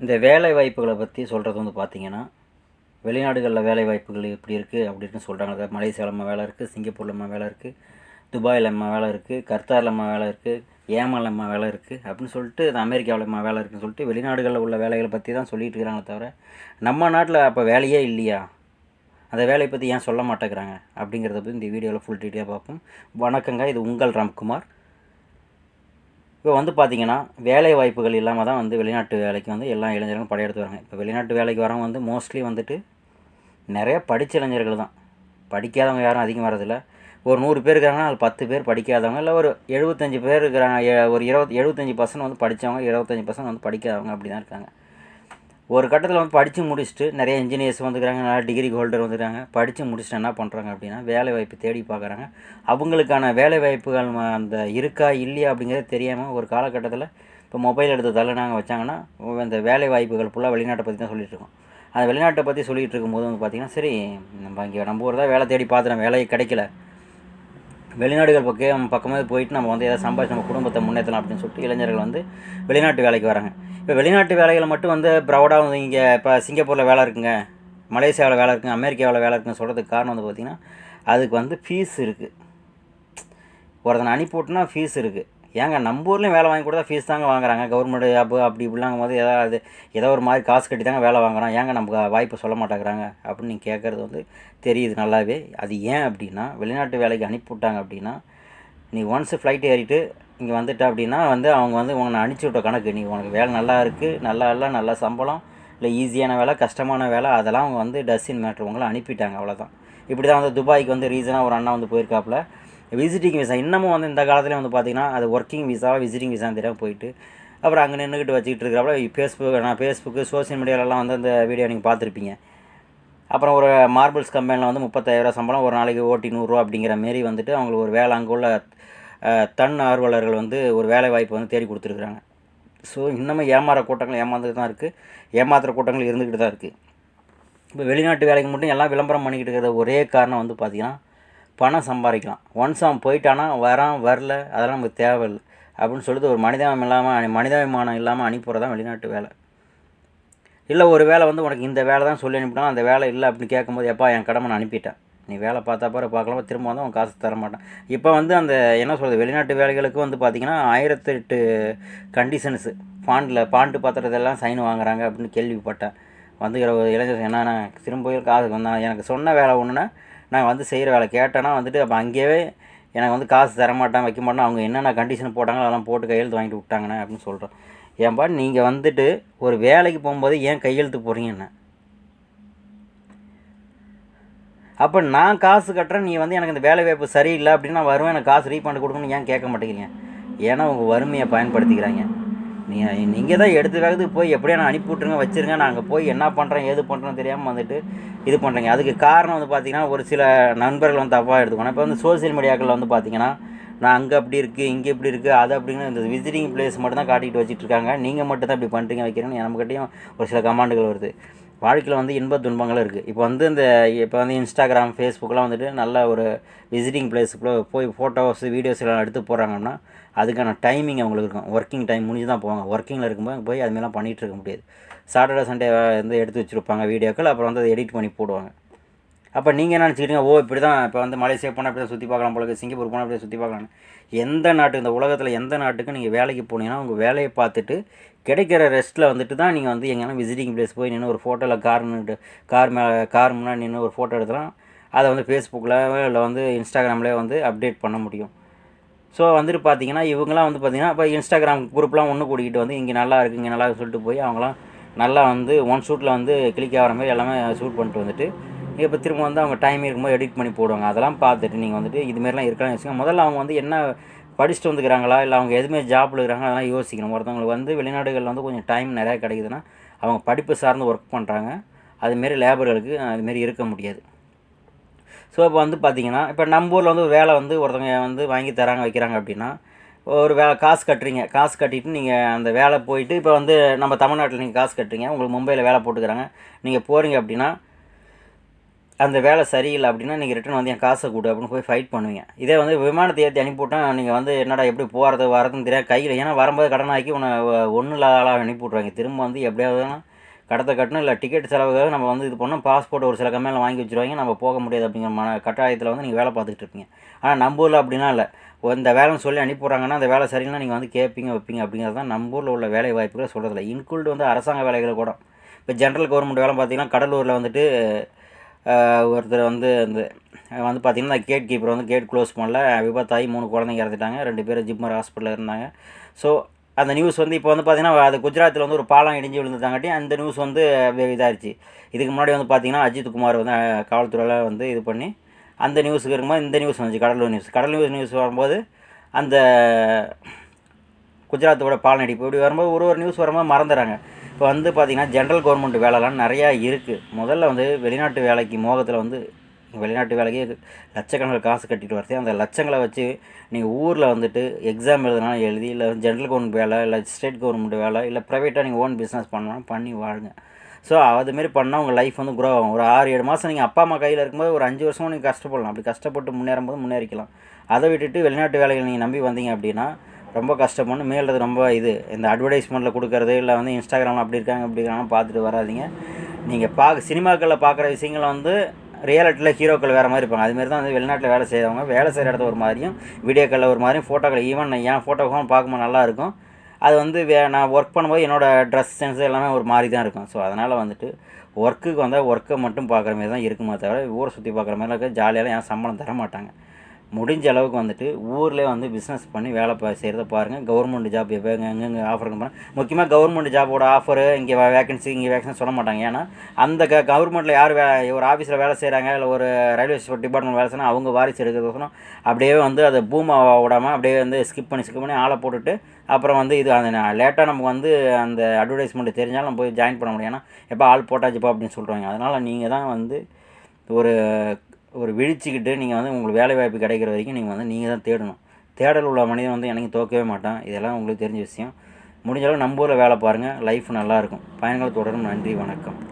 இந்த வேலை வாய்ப்புகளை பற்றி சொல்கிறது வந்து பார்த்திங்கன்னா வெளிநாடுகளில் வேலை வாய்ப்புகள் இப்படி இருக்குது அப்படின்னு சொல்கிறாங்க அதாவது மலேசியாவில் வேலை இருக்குது சிங்கப்பூரில் வேலை இருக்குது துபாயில் அம்மா வேலை இருக்குது கர்த்தாரில் அம்மா வேலை இருக்குது ஏமால் அம்மா வேலை இருக்குது அப்படின்னு சொல்லிட்டு இது அமெரிக்காவில் அம்மா வேலை இருக்குன்னு சொல்லிட்டு வெளிநாடுகளில் உள்ள வேலைகளை பற்றி தான் சொல்லிட்டு இருக்கிறாங்களே தவிர நம்ம நாட்டில் அப்போ வேலையே இல்லையா? அந்த வேலையை பற்றி ஏன் சொல்ல மாட்டேங்கிறாங்க அப்படிங்கிறத பற்றி இந்த வீடியோவில் ஃபுல் டீட்டெயிலாக பார்ப்போம். வணக்கங்க இது உங்கள் ராம்குமார். இப்போ வந்து பார்த்தீங்கன்னா வேலை வாய்ப்புகள் இல்லாமல் தான் வந்து வெளிநாட்டு வேலைக்கு வந்து எல்லா இளைஞர்களும் படையெடுத்து வராங்க. இப்போ வெளிநாட்டு வேலைக்கு வரவங்க வந்து மோஸ்ட்லி வந்துட்டு நிறைய படித்த இளைஞர்கள் தான். படிக்காதவங்க யாரும் அதிகம் வரதில்ல ஒரு நூறு பேர் இருக்காங்கன்னா அது பத்து பேர் படிக்காதவங்க இல்லை ஒரு எழுபத்தஞ்சி பேர் இருக்கிறாங்க ஒரு இருபத்தி எழுபத்தஞ்சி பர்சன்ட் வந்து படித்தவங்க இருபத்தஞ்சி பர்சன்ட் வந்து படிக்காதவங்க அப்படி தான் இருக்காங்க. ஒரு கட்டத்தில் வந்து படித்து முடிச்சுட்டு நிறைய இன்ஜினியர்ஸ் வந்துக்கிறாங்க நிறைய டிகிரி ஹோல்டர் வந்துக்கிறாங்க. படித்து முடிச்சுட்டு என்ன பண்ணுறாங்க அப்படின்னா வேலை வாய்ப்பு தேடி பார்க்குறாங்க. அவங்களுக்கான வேலை வாய்ப்புகள் அந்த இருக்கா இல்லையா அப்படிங்கிறது தெரியாமல் ஒரு காலகட்டத்தில் இப்போ மொபைல் எடுத்து நாங்கள் வச்சாங்கன்னா அந்த வேலை வாய்ப்புகள் ஃபுல்லாக வெளிநாட்டை பற்றி தான் சொல்லிகிட்டு இருக்கோம். அந்த வெளிநாட்டை பற்றி சொல்லிகிட்டு இருக்கும்போது வந்து பார்த்திங்கன்னா சரி நம்ம இங்கே நம்ம ஒரு தான் வேலை தேடி பார்த்துட்டோம் வேலை கிடைக்கல. வெளிநாடுகள் பக்கம் பக்கமாக போயிட்டு நம்ம வந்து ஏதாவது சம்பாதிச்சு நம்ம குடும்பத்தை முன்னேற்றலாம் அப்படின்னு சொல்லிட்டு இளைஞர்கள் வந்து வெளிநாட்டு வேலைக்கு வராங்க. இப்போ வெளிநாட்டு வேலைகளை மட்டும் வந்து ப்ரௌடாக வந்து இங்கே இப்போ சிங்கப்பூரில் வேலை இருக்குங்க மலேசியாவில் வேலை இருக்குங்க அமெரிக்காவில் வேலை இருக்குன்னு சொல்கிறதுக்கு காரணம் வந்து பார்த்திங்கன்னா அதுக்கு வந்து ஃபீஸ் இருக்குது ஒருத்தனை அனுப்பிவிட்டுனா ஃபீஸ் இருக்குது ஏங்க நம்ம ஊர்லேயும் வேலை வாங்கி கொடுத்தா ஃபீஸ் தாங்க வாங்குறாங்க. கவர்மெண்ட் அப்போ அப்படி இப்படிலாம் போது ஏதாவது ஏதோ ஒரு மாதிரி காசு கட்டி தாங்க வேலை வாங்குறோம். ஏங்க நமக்கு வாய்ப்பு சொல்ல மாட்டேங்கிறாங்க. அப்படின்னு நீங்கள் கேட்குறது வந்து தெரியுது நல்லாவே. அது ஏன் அப்படின்னா வெளிநாட்டு வேலைக்கு அனுப்பிவிட்டாங்க அப்படின்னா நீ ஒன்ஸ் ஃப்ளைட் ஏறிட்டு இங்கே வந்துட்ட அப்படின்னா வந்து அவங்க வந்து உன்னை அனுப்பிச்சி விட்ட கணக்கு. நீ உனக்கு வேலை நல்லா இருக்குது நல்லா இல்லை நல்ல சம்பளம் இல்லை ஈஸியான வேலை கஷ்டமான வேலை அதெல்லாம் அவங்க வந்து டஸ்டின் மேட்ரு உங்களை அனுப்பிட்டாங்க அவ்வளோதான் இப்படி தான் வந்து துபாய்க்கு வந்து ரீசனாக ஒரு அண்ணா வந்து போயிருக்காப்புல. விசிட்டிங் விசா இன்னமும் வந்து இந்த காலத்துலேயும் வந்து பார்த்திங்கன்னா அது ஒர்க்கிங் விசாவாக விசிட்டிங் விசா தெரியாமல் போயிட்டு அப்புறம் அங்கே நின்றுக்கிட்டு வச்சுக்கிட்டு இருக்கிறப்ப ஃபேஸ்புக் நான் ஃபேஸ்புக்கு சோஷியல் மீடியாலலாம் வந்து அந்த வீடியோ நீங்கள் பார்த்துருப்பீங்க. அப்புறம் ஒரு மார்பிள்ஸ் கம்பெனியில் வந்து முப்பத்தாயிரரூவா சம்பளம் ஒரு நாளைக்கு ஓட்டி நூறுரூவா அப்படிங்கிற மாரி வந்துட்டு அவங்களுக்கு ஒரு வேலை அங்கே உள்ள தன் ஆர்வலர்கள் வந்து ஒரு வேலை வாய்ப்பு வந்து தேடி கொடுத்துருக்குறாங்க. ஸோ இன்னமும் ஏமாற கூட்டங்கள் ஏமாந்துட்டு தான் இருக்குது ஏமாத்துற கூட்டங்கள் இருந்துக்கிட்டு தான் இருக்குது இப்போ வெளிநாட்டு வேலைக்கு மட்டும் எல்லாம் விளம்பரம் பண்ணிக்கிட்டு இருக்கிற ஒரே காரணம் வந்து பார்த்திங்கன்னா பணம் சம்பாதிக்கலாம். ஒன்ஸ் அவன் போயிட்டானா வரான் வரல அதெல்லாம் நமக்கு தேவையில்லை. அப்படின்னு சொல்லிட்டு ஒரு மனிதாபிமானம் இல்லாமல் மனிதாபிமானம் இல்லாமல் அனுப்புறது தான் வெளிநாட்டு வேலை. இல்லை ஒரு வேலை வந்து உனக்கு இந்த வேலை தான் சொல்லி அனுப்பினா அந்த வேலை இல்லை அப்படின்னு கேட்கும்போது எப்பா என் கடமை நான் அனுப்பிட்டேன். நீ வேலை பார்த்தா பாரு பார்க்கலாம் திரும்ப வந்து அவன் காசு தர மாட்டான். இப்போ வந்து அந்த என்ன சொல்கிறது வெளிநாட்டு வேலைகளுக்கு வந்து பார்த்திங்கன்னா ஆயிரத்தெட்டு கண்டிஷன்ஸு பாண்டில் பாண்டு பாத்திரத்தெல்லாம் சைன் வாங்குறாங்க அப்படின்னு கேள்விப்பட்டேன். வந்து இளைஞர் என்னென்ன திரும்ப காசு வந்தான். எனக்கு சொன்ன வேலை ஒன்றுனா நான் வந்து செய்கிற வேலை கேட்டேன்னா வந்துட்டு அப்போ அங்கேயே எனக்கு வந்து காசு தரமாட்டேன் வைக்க மாட்டேன் அவங்க என்னென்ன கண்டிஷன் போட்டாங்களோ அதெல்லாம் போட்டு கையெழுத்து வாங்கிட்டு விட்டாங்கண்ணே அப்படின்னு சொல்கிறேன் ஏன்பா நீங்கள் வந்துட்டு ஒரு வேலைக்கு போகும்போது ஏன் கையெழுத்து போடுறீங்க என்ன? அப்போ நான் காசு கட்டுறேன் நீ வந்து எனக்கு இந்த வேலை வாய்ப்பு சரியில்லை அப்படின்னு நான் வருவேன் எனக்கு காசு ரீஃபண்ட் கொடுக்கணும்னு ஏன் கேட்க மாட்டேங்கிறீங்க? ஏன்னா உங்கள் வறுமையை பயன்படுத்திக்கிறாங்க. நீங்கள் நீங்கள் தான் எடுத்து வேகத்து போய் எப்படியா நான் அனுப்பி விட்ருங்க வச்சுருங்க. நாங்கள் போய் என்ன பண்ணுறேன் ஏது பண்ணுறேன்னு தெரியாமல் வந்துட்டு இது பண்ணுறீங்க அதுக்கு காரணம் வந்து பார்த்தீங்கன்னா ஒரு சில நண்பர்கள் வந்து தப்பாக எடுத்துக்கணும் இப்போ வந்து சோசியல் மீடியாக்களில் வந்து பார்த்தீங்கன்னா நான் அங்கே அப்படி இருக்குது இங்கே இப்படி இருக்குது அது அப்படின்னு இந்த விசிட்டிங் பிளேஸ் மட்டும் தான் காட்டிகிட்டு வச்சுட்டு இருக்காங்க. நீங்கள் மட்டும் தான் இப்படி பண்ணுறீங்க வைக்கிறேன்னு நம்மக்கிட்டையும் ஒரு சில கமாண்டுகள் வருது. வாழ்க்கையில் வந்து இன்ப துன்பங்களும் இருக்குது இப்போ வந்து இந்த இப்போ வந்து இன்ஸ்டாகிராம் ஃபேஸ்புக்கெலாம் வந்துட்டு நல்ல ஒரு விசிட்டிங் பிளேஸுக்குள்ளே போய் ஃபோட்டோஸ் வீடியோஸ் எல்லாம் எடுத்து போகிறாங்கன்னா அதுக்கான டைமிங் அவங்களுக்கு இருக்கும். ஒர்க்கிங் டைம் முடிஞ்சு தான் போவாங்க ஒர்க்கிங்கில் இருக்கும்போது போய் அதுமாரிலாம் பண்ணிகிட்டு இருக்க முடியாது. சாட்டர்டே சண்டே வந்து எடுத்து வச்சுருப்பாங்க வீடியோக்கள். அப்புறம் வந்து அதை எடிட் பண்ணி போடுவாங்க. அப்போ நீங்கள் என்ன நினச்சிக்கிட்டீங்க? ஓ இப்படி தான் இப்போ வந்து மலேசியா போனால் இப்படி தான் சுற்றி பார்க்கலாம் போல சிங்கப்பூர் போனால் இப்படி தான் சுற்றி பார்க்கலாம் எந்த நாட்டு இந்த உலகத்தில் எந்த நாட்டுக்கு நீங்கள் வேலைக்கு போனீங்கன்னா உங்கள் வேலையை பார்த்துட்டு கிடைக்கிற ரெஸ்ட்டில் வந்துட்டு தான் நீங்கள் வந்து எங்கேனா விசிட்டிங் பிளேஸ் போய் நின்று ஒரு ஃபோட்டோவில் கார் நின்று கார் மேலே கார் முன்னாடி நின்று ஒரு ஃபோட்டோ எடுக்கலாம் அதை வந்து ஃபேஸ்புக்கில் இல்லை வந்து இன்ஸ்டாகிராம்லேயே வந்து அப்டேட் பண்ண முடியும். ஸோ வந்துட்டு பார்த்தீங்கன்னா இவங்களாம் வந்து பார்த்தீங்கன்னா இப்போ இன்ஸ்டாகிராம் குரூப்லாம் ஒன்று கூட்டிகிட்டு வந்து இங்கே நல்லா இருக்குது இங்கே நல்லா இருக்குன்னு சொல்லிட்டு போய் அவங்களாம் நல்லா வந்து ஒன் ஷூட்டில் வந்து கிளிக் ஆகிற மாதிரி எல்லாமே ஷூட் பண்ணிட்டு வந்துட்டு இப்போ திரும்ப வந்து அவங்க டைம் இருக்கும்போது எடிட் பண்ணி போடுவாங்க. அதெல்லாம் பார்த்துட்டு நீங்கள் வந்துட்டு இதுமாரிலாம் இருக்கலாம் வச்சுக்கோங்க முதல்ல அவங்க வந்து என்ன படிச்சுட்டு வந்துக்கிறாங்களா? இல்லை அவங்க எதுவுமே ஜாப்பில் இருக்கிறாங்க அதெல்லாம் யோசிக்கணும். ஒருத்தவங்களுக்கு வந்து வெளிநாடுகளில் வந்து கொஞ்சம் டைம் நிறையா கிடைக்குதுன்னா அவங்க படிப்பு சார்ந்து ஒர்க் பண்ணுறாங்க அதுமாரி லேபர்களுக்கு அதுமாரி இருக்க முடியாது. ஸோ இப்போ வந்து பார்த்தீங்கன்னா இப்போ நம்ம ஊரில் வந்து ஒரு வேலை வந்து ஒருத்தவங்க வந்து வாங்கி தராங்க வைக்கிறாங்க அப்படின்னா ஒரு வேலை காசு கட்டுறீங்க. காசு கட்டிட்டு நீங்கள் அந்த வேலை போயிட்டு இப்போ வந்து நம்ம தமிழ்நாட்டில் நீங்கள் காசு கட்டுறீங்க. உங்களுக்கு மும்பையில் வேலை போட்டுக்கிறாங்க. நீங்கள் போகிறீங்க அப்படின்னா அந்த வேலை சரியில்லை அப்படின்னா நீங்கள் ரிட்டன் வந்து என் காசை கொடு அப்படின்னு போய் ஃபைட் பண்ணுவீங்க. இதே வந்து விமானத்தை ஏற்றி அனுப்பிவிட்டா நீங்கள் வந்து என்னடா எப்படி போகிறது வரதுன்னு தெரியாது. கையில் ஏன்னா வரும்போது கடன் ஆக்கி உன்னை ஒன்றும் இல்லாத ஆளாக அனுப்பி விட்ருவாங்க திரும்ப வந்து எப்படியாவது கடத்தை கட்டணும் இல்லை டிக்கெட் செலவுக்காக நம்ம வந்து இது பண்ணோம் பாஸ்போர்ட் ஒரு சில கம்மியில் வாங்கி வச்சுருவாங்க. நம்ம போக முடியாது அப்படிங்கிற மன கட்டாயத்தில் வந்து நீங்கள் வேலை பார்த்துக்கிட்டு இருப்பீங்க. ஆனால் நம்ம ஊரில் அப்படின்னா இல்லை. இந்த வேலைன்னு சொல்லி அனுப்பி விட்றாங்கன்னா அந்த வேலை சரியில்லைனா நீங்கள் வந்து கேட்பீங்க வைப்பீங்க அப்படிங்கிறது தான் நம்ம ஊரில் உள்ள வேலை வாய்ப்புகளை சொல்கிறதில்ல இன்க்ளூட் வந்து அரசாங்க வேலைகளை கூட. இப்போ ஜென்ரல் கவர்மெண்ட் வேலை பார்த்தீங்கன்னா கடலூரில் வந்துட்டு ஒருத்தர் வந்து அந்த வந்து பார்த்திங்கன்னா கேட் கீப்பர் வந்து கேட் க்ளோஸ் பண்ணல. விபத்தாகி மூணு குழந்தைங்க இறந்துட்டாங்க. ரெண்டு பேரும் ஜிப்மர் ஹாஸ்பிட்டலில் இருந்தாங்க. ஸோ அந்த நியூஸ் வந்து இப்போ வந்து பார்த்திங்கன்னா அது குஜராத்தில் வந்து ஒரு பாலம் இடிஞ்சு விழுந்துட்டாங்காட்டி அந்த நியூஸ் வந்து இதாகிடுச்சு இதுக்கு முன்னாடி வந்து பார்த்திங்கன்னா அஜித் குமார் வந்து காவல்துறையில் வந்து இது பண்ணி அந்த நியூஸுக்கு இருக்கும்போது இந்த நியூஸ் வந்துச்சு கடலூர் நியூஸ் கடலூர் நியூஸ் வரும்போது அந்த குஜராத்தோட பாலம் இடிப்பு இப்படி வரும்போது ஒரு ஒரு நியூஸ் வரும்போது மறந்துடுறாங்க. இப்போ வந்து பார்த்திங்கன்னா ஜென்ரல் கவர்மெண்ட் வேலைலாம் நிறையா இருக்குது முதல்ல வந்து வெளிநாட்டு வேலைக்கு மோகத்தில் வந்து வெளிநாட்டு வேலைக்கு லட்சக்கணக்கில் காசு கட்டிட்டு வரது அந்த லட்சங்களை வச்சு நீங்கள் ஊரில் வந்துட்டு எக்ஸாம் எழுதுனாலும் எழுதி இல்லை ஜென்ரல் கவர்மெண்ட் வேலை இல்லை ஸ்டேட் கவர்மெண்ட் வேலை இல்லை ப்ரைவேட்டாக நீங்கள் ஓன் பிஸ்னஸ் பண்ணணும் பண்ணி வாழுங்க. ஸோ அதுமாரி பண்ணால் உங்கள் லைஃப் வந்து குரோ ஆகும். ஒரு ஆறு ஏழு மாதம் நீங்கள் அப்பா அம்மா கையில் இருக்கும்போது ஒரு அஞ்சு வருஷமும் நீங்கள் கஷ்டப்படலாம். அப்படி கஷ்டப்பட்டு முன்னேறும் போது முன்னேறிக்கலாம். அதை விட்டுட்டு வெளிநாட்டு வேலைகள் நீங்கள் நம்பி வந்தீங்க அப்படின்னா ரொம்ப கஷ்டப்படணும் மேல்றது ரொம்ப இது. இந்த அட்வர்டைஸ்மெண்ட்டில் கொடுக்கறது இல்லை வந்து இன்ஸ்டாகிராமில் அப்படி இருக்காங்க அப்படி இருக்காங்கன்னு பார்த்துட்டு வராதீங்க. நீங்கள் பார்க்க சினிமாக்களில் பார்க்குற விஷயங்களை வந்து ரியாலிட்டியில் ஹீரோக்கள் வேறு மாதிரி இருப்பாங்க. அதுமாரி தான் வந்து வெளிநாட்டில் வேலை செய்கிறவங்க வேலை செய்கிற இடத்துல ஒரு மாதிரியும் வீடியோக்களில் ஒரு மாதிரியும் ஃபோட்டோக்கள் ஈவன் என் ஃபோட்டோக்கும் பார்க்கும்போது நல்லாயிருக்கும் அது வந்து வே நான் ஒர்க் பண்ணும்போது என்னோடய ட்ரெஸ் சென்ஸ் எல்லாமே ஒரு மாதிரி தான் இருக்கும். ஸோ அதனால் வந்துட்டு ஒர்க்குக்கு வந்தால் ஒர்க்கை மட்டும் பார்க்குற மாதிரி தான் இருக்குமே தவிர ஊரை சுற்றி பார்க்குற மாதிரிலாம் இருக்க ஜாலியாக ஏன் சம்பளம் தர மாட்டாங்க. முடிஞ்ச அளவுக்கு வந்துட்டு ஊர்லேயே வந்து பிஸ்னஸ் பண்ணி வேலை பா செய்கிறத பாருங்கள் கவர்மெண்ட் ஜாப் எப்போ எங்கெங்கே ஆஃபர் பண்ண முக்கியமாக கவர்மெண்ட் ஜாபோட ஆஃபரு இங்கே வேகன்சி இங்கே வேகன்சி சொல்ல மாட்டாங்க. ஏன்னா அந்த க கவர்மெண்ட்டில் யார் வே ஒரு ஆஃபீஸில் வேலை செய்கிறாங்க இல்லை ஒரு ரயில்வே டிபார்ட்மெண்ட் வேலை செய்யணும் அவங்க வாரிசு எடுக்கிறதுக்கோசரம் அப்படியே வந்து அதை பூமா விடாமல் அப்படியே வந்து ஸ்கிப் பண்ணி ஸ்கிப் பண்ணி ஆளை போட்டுட்டு அப்புறம் வந்து இது அந்த லேட்டாக நமக்கு வந்து அந்த அட்வர்டைஸ்மெண்ட் தெரிஞ்சாலும் நம்ம போய் ஜாயின் பண்ண முடியும். ஏன்னா எப்போ ஆள் போட்டாச்சுப்பா அப்படின்னு சொல்கிறாங்க அதனால் நீங்கள் தான் வந்து ஒரு ஒரு விழிச்சிக்கிட்டு நீங்கள் வந்து உங்களுக்கு வேலை வாய்ப்பு கிடைக்கிற வரைக்கும் நீங்கள் வந்து நீங்கள் தான் தேடணும். தேடல் உள்ள மனிதன் வந்து எனக்கு தோக்கவே மாட்டான். இதெல்லாம் உங்களுக்கு தெரிஞ்ச விஷயம். முடிஞ்சளவு நம்ம ஊரில் வேலை பாருங்கள் லைஃப் நல்லாயிருக்கும் பயன்களை தொடரும். நன்றி. வணக்கம்.